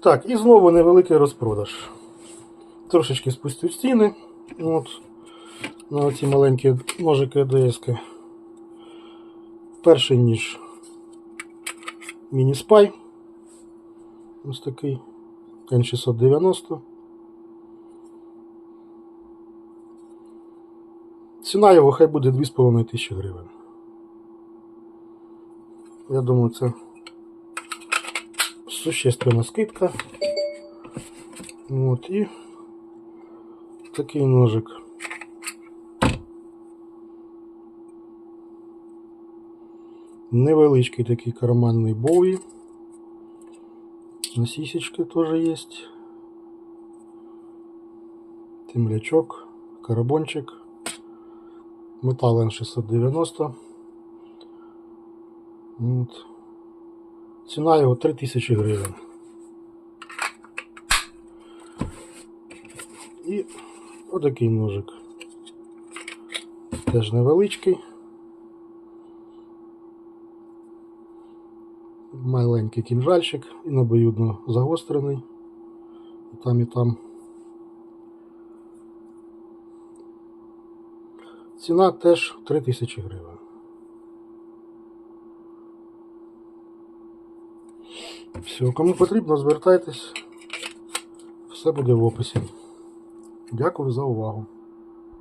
Так, і знову невеликий розпродаж. Трошечки спустю стіни. От, на оці маленькі ножики АДС. Перший ніж міні-спай. Ось такий N690. Ціна його хай буде 2500 гривень. Я думаю, це существенна скидка. От і такий ножик. Невеличкий такий карманний боуї. На сисечке тоже есть. Темлячок, карабончик. Метал N690. От. Ціна його 3000 гривень. І отакий ножик. Теж невеличкий. Маленький кінжальчик і обоюдно загострений. Там і там. Ціна теж 3000 гривень. Все, кому потрібно, звертайтесь. Все буде в описі. Дякую за увагу.